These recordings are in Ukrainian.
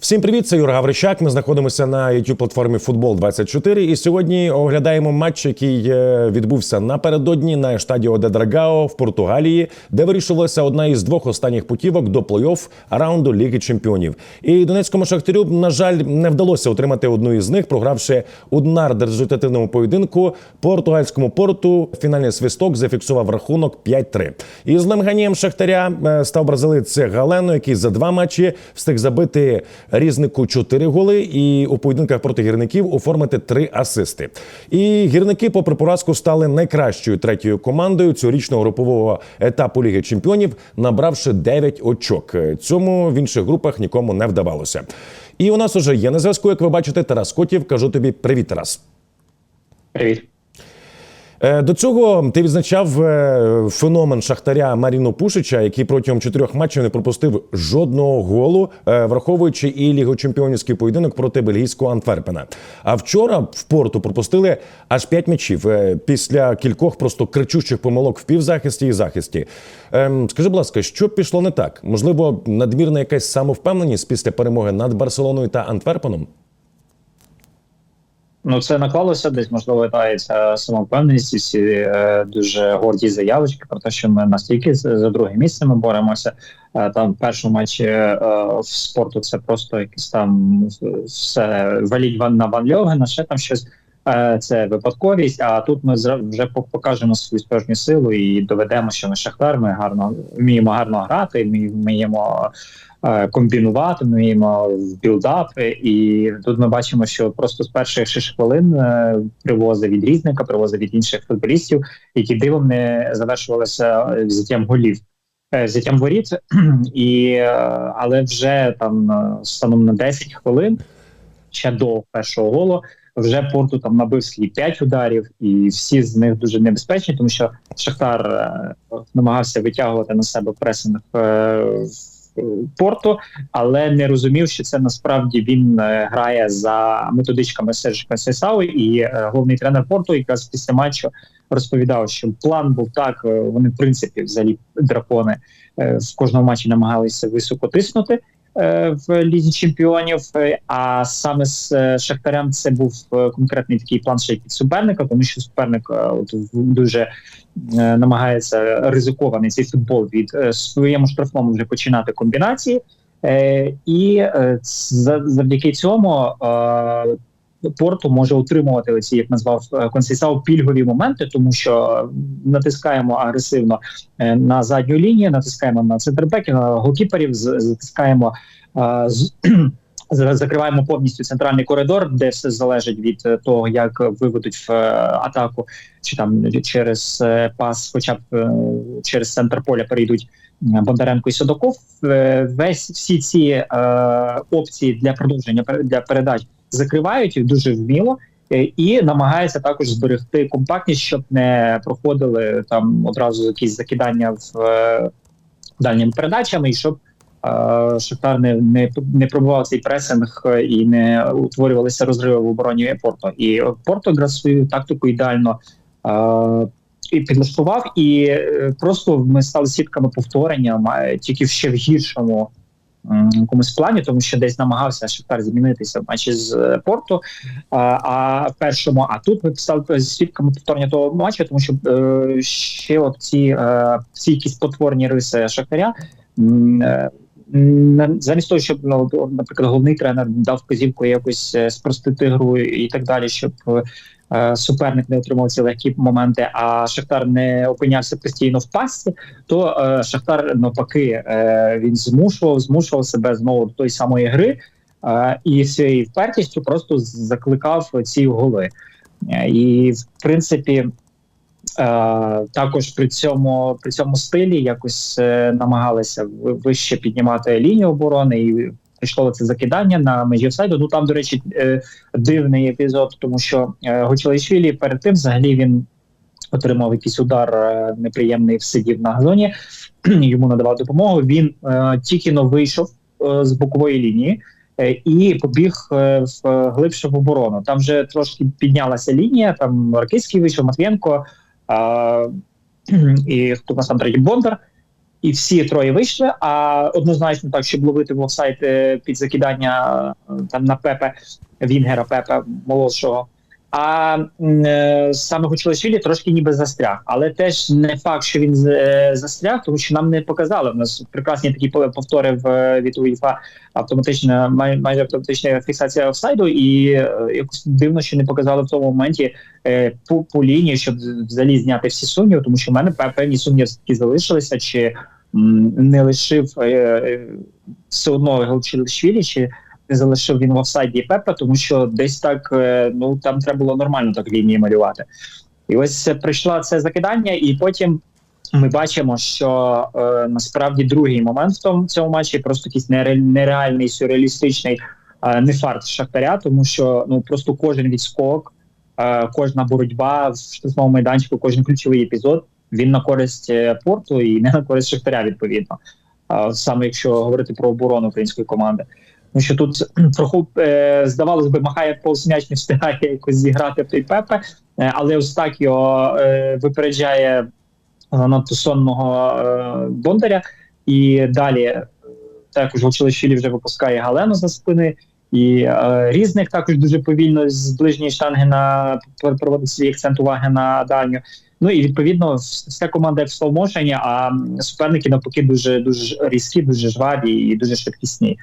Всім привіт, це Юра Гаврищак. Ми знаходимося на youtube платформі Футбол 24 І сьогодні оглядаємо матч, який е, відбувся напередодні на штадіо де Драгао в Португалії, де вирішувалася одна із двох останніх путівок до плей-офф раунду Ліги Чемпіонів. І Донецькому шахтарю, на жаль, не вдалося отримати одну із них, програвши удар результативному поєдинку португальському порту. Фінальний свисток зафіксував рахунок 5-3. І злим ганієм шахтаря е, став бразилець Галено, який за два матчі встиг забити різнику 4 голи і у поєдинках проти гірників оформити 3 асисти. І гірники, попри поразку, стали найкращою третьою командою цьогорічного групового етапу Ліги Чемпіонів, набравши 9 очок. Цьому в інших групах нікому не вдавалося. І у нас уже є на зв'язку, як ви бачите, Тарас Котів. Кажу тобі привіт, Тарас. Привіт. Е, До цього ти відзначав е, феномен шахтаря Маріно Пушича, який протягом чотирьох матчів не пропустив жодного голу, е, враховуючи і лігочемпіонівський поєдинок проти бельгійського Антверпена. А вчора в порту пропустили аж п'ять м'ячів після кількох просто кричучих помилок в півзахисті і захисті. Ем, Скажи, будь ласка, що пішло не так? Можливо, надмірна якась самовпевненість після перемоги над Барселоною та Антверпеном? Ну це наклалося десь, можливо, та і ця самовпевненість, і ці е, дуже горді заявочки про те, що ми настільки за друге місце ми боремося. Е, там в першому матчі е, в спорту це просто якісь там все валіть на Ван Льогена, ще там щось. Це випадковість. А тут ми вже покажемо свою справжню силу і доведемо, що ми шахтар. Ми гарно вміємо гарно грати, ми вміємо е, комбінувати, ми в білдапи. І тут ми бачимо, що просто з перших 6 хвилин е, привозив від різника, привозив від інших футболістів, які дивом не завершувалися е, взяттям голів. е, воріт, і, але вже там станом на 10 хвилин, ще до першого голу, вже порту там набив свій 5 ударів, і всі з них дуже небезпечні, тому що Шахтар намагався витягувати на себе пресинг порту, але не розумів, що це насправді він е, грає за методичками Сержа Касесау, і е, головний тренер порту, якраз після матчу розповідав, що план був так. е, Вони в принципі, взагалі, дракони в кожному матчі намагалися високо тиснути в лізі чемпіонів. е, А саме з е, Шахтарем це був е, конкретний такий план ще під суперника, тому що суперник е, от дуже е, намагається ризикований цей футбол від е, своєму штрафному вже починати комбінації. Е, І е, за- завдяки цьому е, порту може отримувати оці, як назвав Консейсау, пільгові моменти, тому що натискаємо агресивно е, на задню лінію, натискаємо на центрбеків, на голкіперів, затискаємо е, з- закриваємо повністю центральний коридор, де все залежить від е, того, як виведуть в атаку, чи там через пас, хоча б через центр поля перейдуть Бондаренко і Садоков. Весь всі ці е, опції для продовження для передач закривають їх дуже вміло. е, І намагається також зберегти компактність, щоб не проходили там одразу якісь закидання в е, дальніми передачами, і щоб е, Шахтар не, не, не пробував цей пресинг е, і не утворювалися розриви в обороні Порто. І Порто якраз свою тактику ідеально е, і підлаштував, і е, просто ми стали свідками повторення, тільки ще в гіршому якомусь плані, тому що десь намагався Шахтар змінитися в матчі з е, Порту, а, а першому, а тут ми стали свідками повторення того матчу, тому що е, ще от ці, е, ці якісь потворні риси Шахтаря. е, Замість того, щоб ну, наприклад, головний тренер дав вказівку якось е, спростити гру і так далі, щоб суперник не отримав ці легкі моменти, а Шахтар не опинявся постійно в пасті, то е, Шахтар навпаки е, він змушував, змушував себе знову до тої самої гри е, і цією впертістю просто закликав ці голи. Е, І в принципі. Е, також при цьому при цьому стилі якось е, намагалися вище піднімати лінію оборони і прийшло це закидання на межі офсайду. Ну там, до речі, е, дивний епізод, тому що е, Гочелайшвілі перед тим взагалі він отримав якийсь удар е, неприємний, всидів на газоні. Йому надавав допомогу. Він тільки но вийшов з бокової лінії. І побіг в глибше в оборону. Там вже трошки піднялася лінія. Там Ракицький вийшов, Матвієнко, а, і хто нас там третій Бондар. І всі троє вийшли. А однозначно так, щоб ловити в офсайд е, під закидання е, там на Пепе Вінгера, Пепе молодшого. А е, саме Гучилашвілі трошки ніби застряг, але теж не факт, що він е, застряг, тому що нам не показали. У нас прекрасні такі пов- повтори в е, від УЄФА автоматична, май, майже автоматична фіксація офсайду, і е, якось дивно, що не показали в тому моменті е, по, по лінії, щоб взагалі зняти всі сумніви, тому що в мене певні сумніви такі залишилися, чи м, не лишив е, е, все одно Гучилашвілі, чи не залишив він в офсайді Пепа, тому що десь так е, ну там треба було нормально так лінії малювати. І ось прийшло це закидання, і потім ми бачимо, що е, насправді другий момент в тому цьому матчі просто якийсь нереальний, сюрреалістичний е, не фарт Шахтаря, тому що ну просто кожен відскок, е, кожна боротьба в штрафному майданчику, кожен ключовий епізод він на користь е, порту і не на користь Шахтаря, відповідно. Саме якщо говорити про оборону української команди. Тому що тут трохи е, здавалось би, махає повз не встигає якось зіграти той Пепе, е, але ось так його е, випереджає надто сонного Бондаря. І далі також Волчилищілі вже випускає Галену за спини. І е, різник також дуже повільно з ближньої штанги на проводить свій акцент уваги на дальню. Ну і відповідно вся команда в слоумошені, а суперники навпаки дуже дуже різкі, дуже жваві і дуже швидкісні.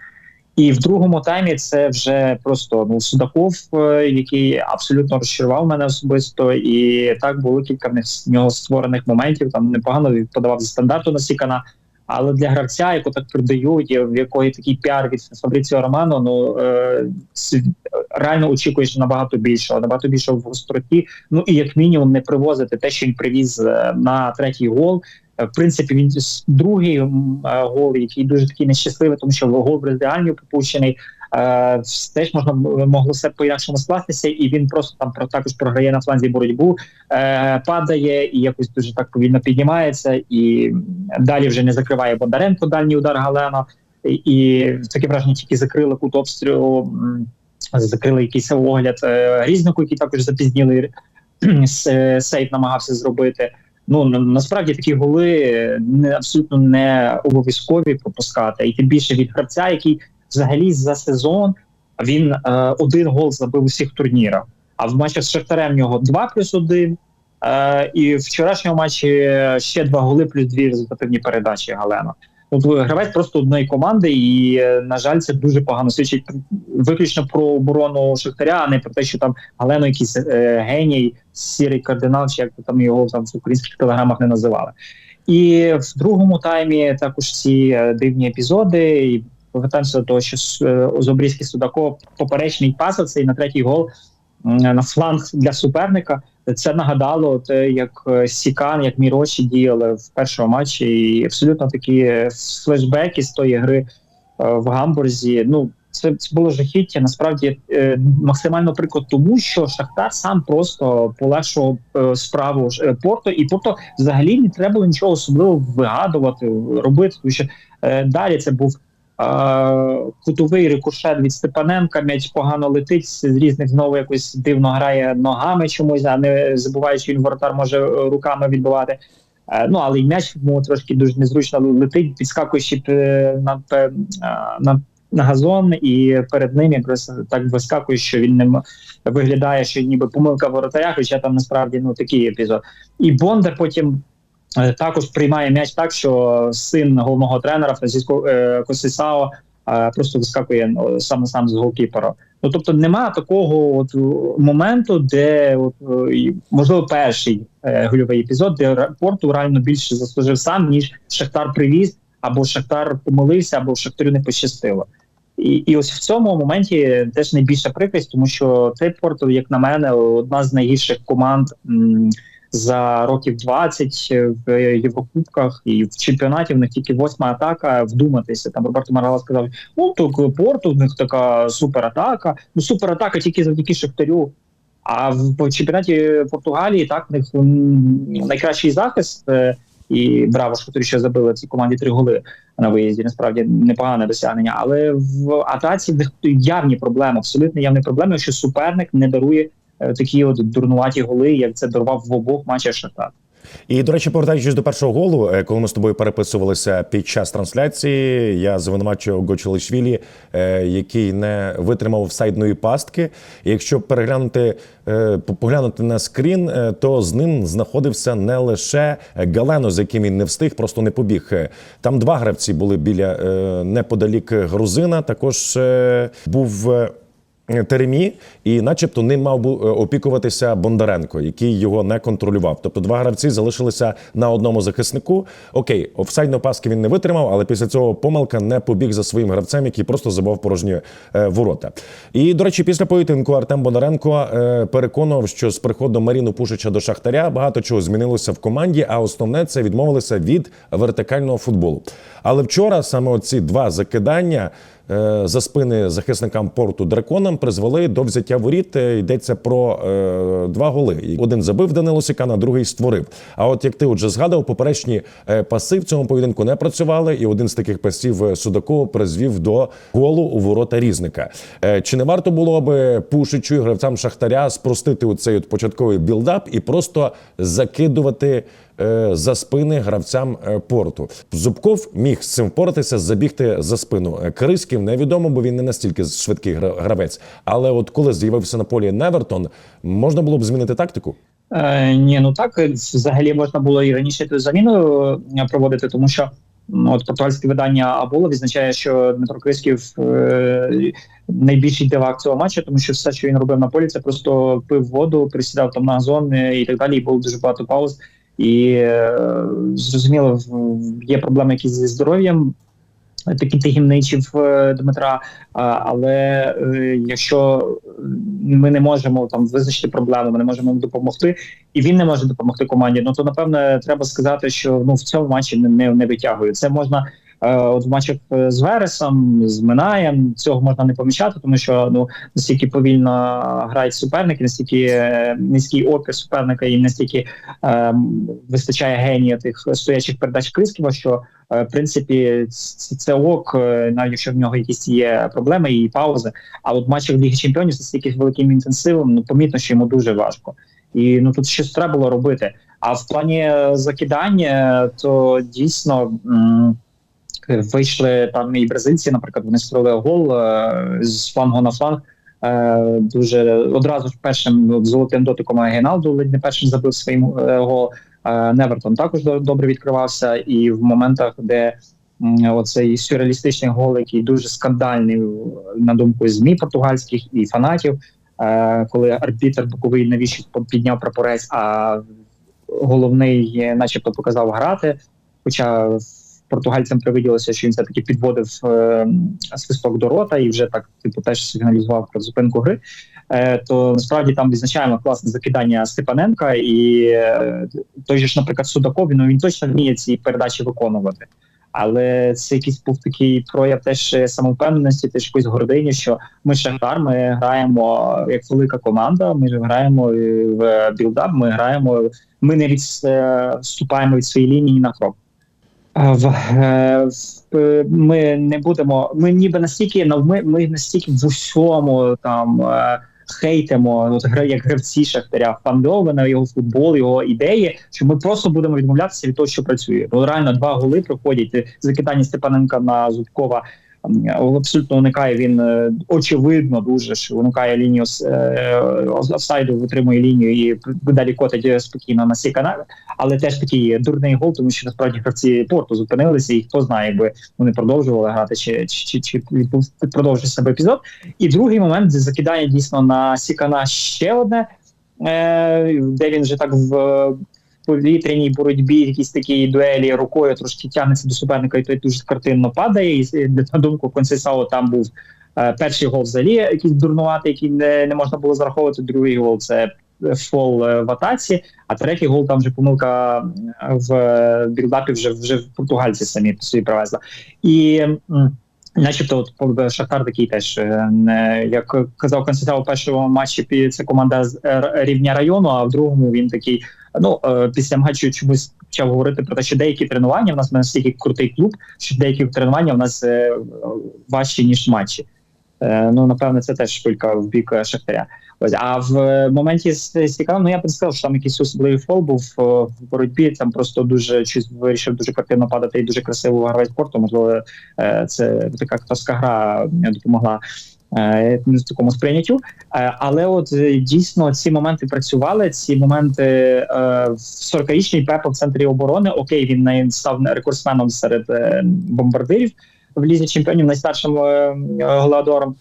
І в другому таймі це вже просто ну Судаков, е, який абсолютно розчарував мене особисто, і так було кілька в нього створених моментів. Там непогано він подавав за стандарту на Сікана. Але для гравця, яку так продають, в якої такий піар від Фабріціо Романо, ну е, реально очікуєш набагато більшого, набагато більшого в гостроті. Ну і як мінімум не привозити те, що він привіз е, на третій гол. Е, В принципі, він другий е, гол, який дуже такий нещасливий, тому що гол в ідеальні пропущений. Е, теж можна могло все по інакшому скластися, і він просто там про також програє на фланзі боротьбу, е, падає і якось дуже так повільно піднімається, і далі вже не закриває Бондаренко дальній удар Галена. І, таке враження тільки закрили кут обстрілу, закрили якийсь огляд е, різнику, який також запізніли сейф намагався зробити. Ну насправді такі голи е, не абсолютно не обов'язкові пропускати, і тим більше від гравця, який взагалі за сезон він е, один гол забив у всіх турнірах. А в матчах з Шахтарем в нього 2 плюс 1, е, і в вчорашньому матчі ще два голи плюс дві результативні передачі Галена. Тобто гравець просто одної команди, і е, на жаль, це дуже погано свідчить виключно про оборону Шахтаря, а не про те, що там Галено якийсь е, геній, сірий кардинал, чи як там його там в українських телеграмах не називали. І в другому таймі також ці е, дивні епізоди. І повертаємося до того, що е, Зобрізький Судаков поперечний пас, цей на третій гол на фланг для суперника. Це нагадало те, як е, Сікан, як Міроші діяли в першому матчі, і абсолютно такі е, флешбеки з тої гри е, в Гамбурзі. Ну це, це було жахіття. Насправді максимально приклад тому, що Шахтар сам просто полегшував справу Порто, і Порто взагалі не треба було нічого особливо вигадувати, робити. Тому що далі це був. Кутовий рикошет від Степаненка, м'яч погано летить з різних знову якось дивно грає ногами чомусь, а не забуває, що він воротар може е, руками відбивати. Е, Ну але й м'яч йому трошки дуже незручно летить, підскакуючи е, на, на, на газон, і перед ним якраз так вискакує, що він не виглядає, що ніби помилка воротаря, хоча там насправді ну такий епізод. І Бондар потім. Е, Також приймає м'яч так, що син головного тренера Франциско е, Косисао е, просто вискакує ну, сам на сам з голкіпера. Ну тобто немає такого от моменту, де от можливо перший гольовий епізод, де Порту реально більше заслужив сам, ніж Шахтар привіз, або Шахтар помилився, або Шахтарю не пощастило. І, і ось в цьому моменті теж найбільша прикрість, тому що цей Порту, як на мене, одна з найгірших команд. За років 20 в Єврокубках і в чемпіонаті в них тільки восьма атака. Вдуматися там Роберто Маргала сказав: ну то Порту в них така суператака. Ну суператака тільки завдяки Шахтарю. А в чемпіонаті Португалії так в них найкращий захист. е, І браво, що забили цій команді три голи на виїзді. Насправді непогане досягнення. Але в атаці явні проблеми, абсолютно явні проблеми, що суперник не дарує е, такі от дурнуваті голи, як це дарував в обох матчах Шахтар. І до речі, повертаючись до першого голу, е, коли ми з тобою переписувалися під час трансляції, я звинувачував Гочелишвілі, е, який не витримав офсайдної пастки. Якщо переглянути е, поглянути на скрін, е, то з ним знаходився не лише Галено, з яким він не встиг, просто не побіг. Е, Там два гравці були біля е, неподалік грузина. Також е, був. Е, Теремі, і, начебто, ним мав е, опікуватися Бондаренко, який його не контролював. Тобто, два гравці залишилися на одному захиснику. Окей, офсайдної паски він не витримав, але після цього помилка не побіг за своїм гравцем, який просто забав порожні е, ворота. І, до речі, після поєдинку Артем Бондаренко переконував, що з приходом Маріну Пушича до Шахтаря багато чого змінилося в команді, а основне це відмовилися від вертикального футболу. Але вчора саме оці два закидання за спини захисникам порту драконам призвели до взяття воріт. Е, Йдеться про е, два голи. Один забив Данило Сікана, другий створив. А от як ти отже згадав, поперечні е, паси в цьому поєдинку не працювали, і один з таких пасів е, Судакова призвів до голу у ворота різника. Е, Чи не варто було би Пушичу і гравцям Шахтаря спростити оцей от початковий білдап і просто закидувати? Е, За спини гравцям е, порту Зубков міг з цим впоратися, забігти за спину. Е, Криськів невідомо, бо він не настільки швидкий гравець. Але от коли з'явився на полі Невертон, можна було б змінити тактику. Е, ні, ну так взагалі можна було і раніше цю заміну проводити, тому що от португальське видання Абула відзначає, що Дмитро Крисків е, найбільший дивак цього матчу, тому що все, що він робив на полі, це просто пив воду, присідав там на газон і так далі. І було дуже багато пауз. І е, зрозуміло, є проблеми якісь зі здоров'ям. Такі таємничі в е, Дмитра. Але е, якщо ми не можемо там визначити проблему, ми не можемо їм допомогти, і він не може допомогти команді. Ну то напевне треба сказати, що ну в цьому матчі не, не, не витягує. Це можна е, от в матчах е, з Вересом, з Минаєм. Цього можна не помічати, тому що ну настільки повільно грають суперники, настільки е, низький опір суперника, і настільки е, вистачає генія тих стоячих передач Крисківа, що е, в принципі це ок, е, навіть якщо в нього якісь є проблеми і паузи. А от в матчах Ліги Чемпіонів з таким великим інтенсивом, ну помітно, що йому дуже важко. І ну тут щось треба було робити. А в плані е, закидання, то дійсно м, вийшли там і бразильці, наприклад, вони створили гол е, з флангу на фланг. Е, дуже одразу ж першим золотим дотиком Гейналду ледь не першим забив своїм е, гол. Невертон також добре відкривався, і в моментах, де оцей сюрреалістичний гол, який дуже скандальний на думку змі португальських і фанатів, коли арбітр боковий навіщо підняв прапорець, а головний, начебто, показав грати. Хоча португальцям привиділося, що він все таки підводив е, свисток до рота і вже так типу теж сигналізував про зупинку гри. Е, то насправді там відзначаємо класне закидання Степаненка, і е, той же ж, наприклад, Судаков, ну він точно вміє ці передачі виконувати. Але це якийсь був такий прояв теж е, самовпевненості, теж якоїсь гордині, що ми Шахтар, ми граємо як велика команда. Ми граємо е, в білдап, ми граємо, ми не відступаємо від своєї лінії на крок. В, е, е, ми не будемо. Ми ніби настільки навми, ми настільки в усьому там е, хейтимо, от як гравці Шахтаря, Фандована, його футбол, його ідеї, що ми просто будемо відмовлятися від того, що працює. Бо реально два голи проходять закидання Степаненка на Зубкова. М, Абсолютно уникає він е, очевидно дуже що уникає лінію е, офсайду, витримує лінію і далі котить е, спокійно на сій каналі. Але теж такий дурний гол, тому що насправді гравці порту зупинилися, і хто знає, якби вони продовжували грати, чи чи, чи, чи продовжив себе епізод. І другий момент закидання дійсно на Сікана ще одне, е, де він вже так в повітряній боротьбі, якісь такі дуелі рукою трошки тягнеться до суперника, і той дуже картинно падає. І на думку Консейсао там був е, перший гол взагалі якийсь дурнуватий, який не, не можна було зараховувати. Другий гол це фол е, в атаці, а третій гол там вже помилка е, в білдапі вже вже в португальці самі собі привезли. І Начебто, от Шахтар такий теж як казав Константин у першому матчі це команда з рівня району, а в другому він такий. Ну е, після матчу чомусь почав говорити про те, що деякі тренування в нас настільки крутий клуб, що деякі тренування в нас е, важчі ніж матчі. Е, Ну напевне, це теж шпилька в бік Шахтаря. Ось, а в моменті з Сіканом, ну я б не сказав, що там якийсь особливий фол був в боротьбі. Там просто дуже щось вирішив дуже квартирно падати і дуже красиво гравець спорту. Можливо, це така акторська гра допомогла. Е, В такому сприйняттю, Е, але от е, дійсно ці моменти працювали. Ці моменти в 40-річний Пепо в центрі оборони. Окей, він не став рекордсменом серед бомбардирів в лізі чемпіонів найстаршим голеадором.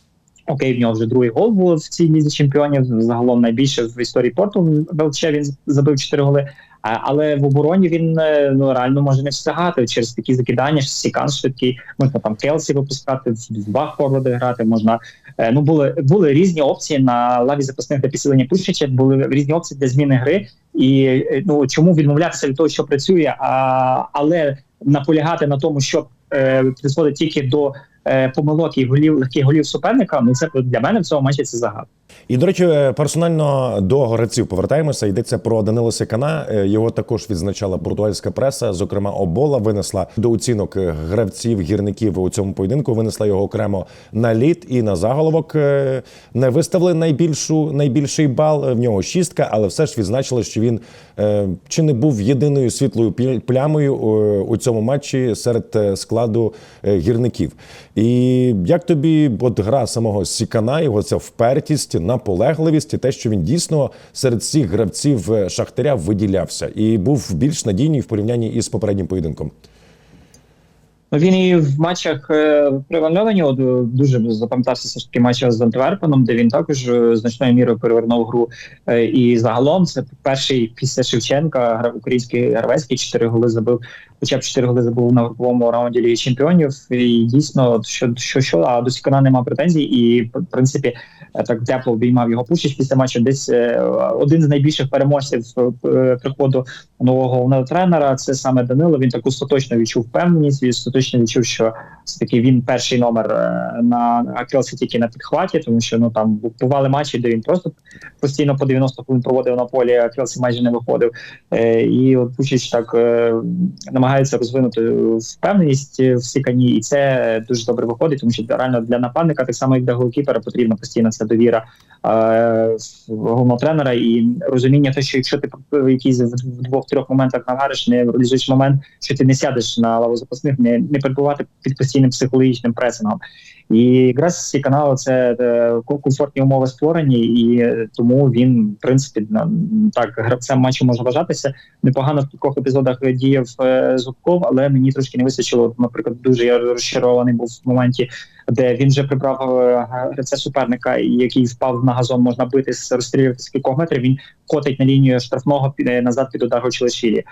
Окей, в нього вже другий гол був в цій лізі чемпіонів. Загалом найбільше в історії порту ВЛЧ він забив 4 голи. Але в обороні він е, ну реально може не встигати через такі закидання. що Сікан швидкий, можна там Келсі випускати, в два форварди грати. Можна е, ну були були різні опції на лаві запасних для підсилення Пушича. Були різні опції для зміни гри. І е, ну чому відмовлятися від того, що працює, а але наполягати на тому, що е, призводить тільки до е, помилок і голів голів суперника. Ну це для мене в цьому матчі це загадка. І до речі, персонально до гравців повертаємося. Йдеться про Данило Сикана. Е, Його також відзначала португальська преса. Зокрема, обола винесла до оцінок гравців гірників у цьому поєдинку. Винесла його окремо на лід і на заголовок. Е, Не виставили найбільшу найбільший бал. В нього шістка, але все ж відзначили, що він е, чи не був єдиною світлою плямою у цьому матчі серед складу гірників. І як тобі от гра самого Сікана, його ця впертість, наполегливість, і те, що він дійсно серед всіх гравців е, Шахтаря виділявся і був більш надійний в порівнянні із попереднім поєдинком. Ну, він і в матчах е, при Ван е, дуже запам'ятався все ж таки матч з Антверпеном, де він також значною мірою перевернув гру. І загалом це перший після Шевченка український гравець, який чотири голи забив, хоча б чотири голи забив на груповому раунді Ліги Чемпіонів. І дійсно, що, що, що а до Сікана нема претензій. І в принципі е, так тепло обіймав його Пушич після матчу. Десь е, один з найбільших переможців е, приходу нового головного тренера. Це саме Данило. Він так остаточно відчув впевненість. Він остаточно відчув, що все таки він перший номер на Акелсі тільки на підхваті, тому що ну там бували матчі, де він просто постійно по 90 хвилин проводив на полі. а Акелсі майже не виходив. І от Пучич так е, намагається розвинути впевненість в Сікані, і це дуже добре виходить, тому що реально для нападника, так само як для голкіпера, потрібна постійна ця довіра е, головного тренера і розуміння, те, що якщо ти в якійсь в двох-трьох моментах навариш, не реалізуєш момент, що ти не сядеш на лаву запасних, не, не перебувати під постійним психологічним пресингом. І якраз ці канали це е, комфортні умови створені, і тому він, в принципі, на- так гравцем матчу може вважатися. Непогано в кількох епізодах діяв е, Зубков, але мені трошки не вистачило. Наприклад, дуже я розчарований був в моменті, де він вже прибрав е, гравця суперника, який впав на газон, можна бити з розстрілювати з кількох метрів. Він котить на лінію штрафного е, назад під удар Гочилишвілі.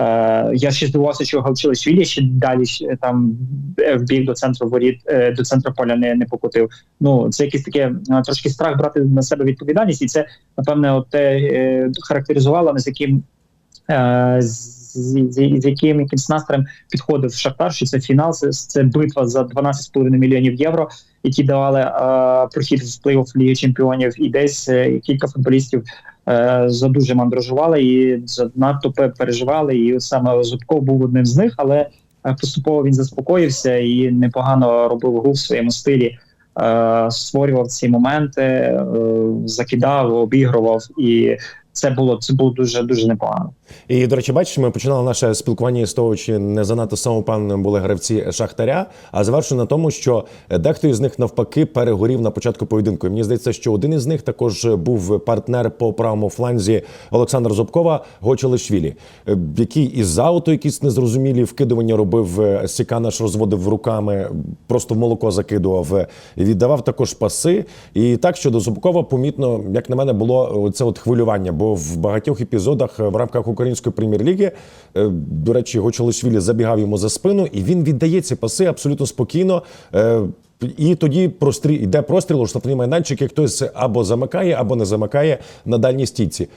Е, я ще здивувався, що Галчилишвілі ще далі там е, вбіг до центру воріт, е, до центру поля не, не покотив. Ну це якийсь таке е, трошки страх брати на себе відповідальність, і це напевне от те е, характеризувало не з яким. е, з, з, з яким якимсь настроєм підходив Шахтар, що це фінал, це, це битва за 12,5 мільйонів євро, які давали е, прохід в плей-офф Ліги Чемпіонів, і десь е, кілька футболістів е, задуже мандражували і занадто пе- переживали. І саме Зубков був одним з них, але е, поступово він заспокоївся і непогано робив гру в своєму стилі. Е, створював ці моменти, е, закидав, обігрував, і це було це було дуже дуже непогано. І до речі, бачиш, ми починали наше спілкування з того, чи не занадто самопевненими були гравці Шахтаря, а завершено на тому, що дехто із них навпаки перегорів на початку поєдинку. І мені здається, що один із них також був партнер по правому фланзі Олександра Зубкова Гочелишвілі, е, який із ауту якісь незрозумілі вкидування робив. е, Сікана ж розводив руками, просто в молоко закидував, е, віддавав також паси. І так щодо Зубкова, помітно, як на мене, було це от хвилювання, бо в багатьох епізодах в рамках української прем'єр-ліги, е, до речі, Гочолишвілі забігав йому за спину, і він віддає ці паси абсолютно спокійно. е, І тоді прострі... йде простріл штрафний майданчик, і хтось або замикає, або не замикає на дальній стійці.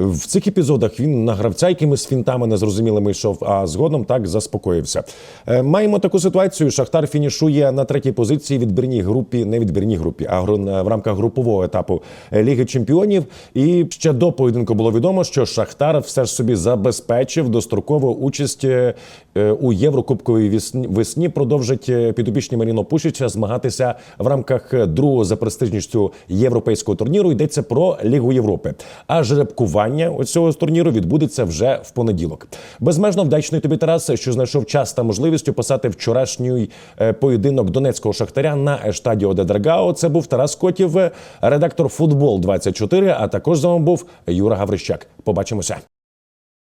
В цих епізодах він на гравця якимись фінтами незрозумілими йшов, а згодом так заспокоївся. Е, Маємо таку ситуацію. Шахтар фінішує на третій позиції відбірній групі, не відбірній групі, а в рамках групового етапу е, Ліги Чемпіонів. І ще до поєдинку було відомо, що Шахтар все ж собі забезпечив дострокову участь е, е, у Єврокубковій весні. Продовжить е, підопічні Маріно Пушича змагатися в рамках е, другого за престижністю європейського турніру. Йдеться про Лігу Європи. А жеребкування цього турніру відбудеться вже в понеділок. Безмежно вдячний тобі, Тарас, що знайшов час та можливість описати вчорашній е, поєдинок донецького шахтаря на Ештадіо де Драгао. Це був Тарас Котів, редактор футбол 24 А також з вами був Юра Гаврищак. Побачимося.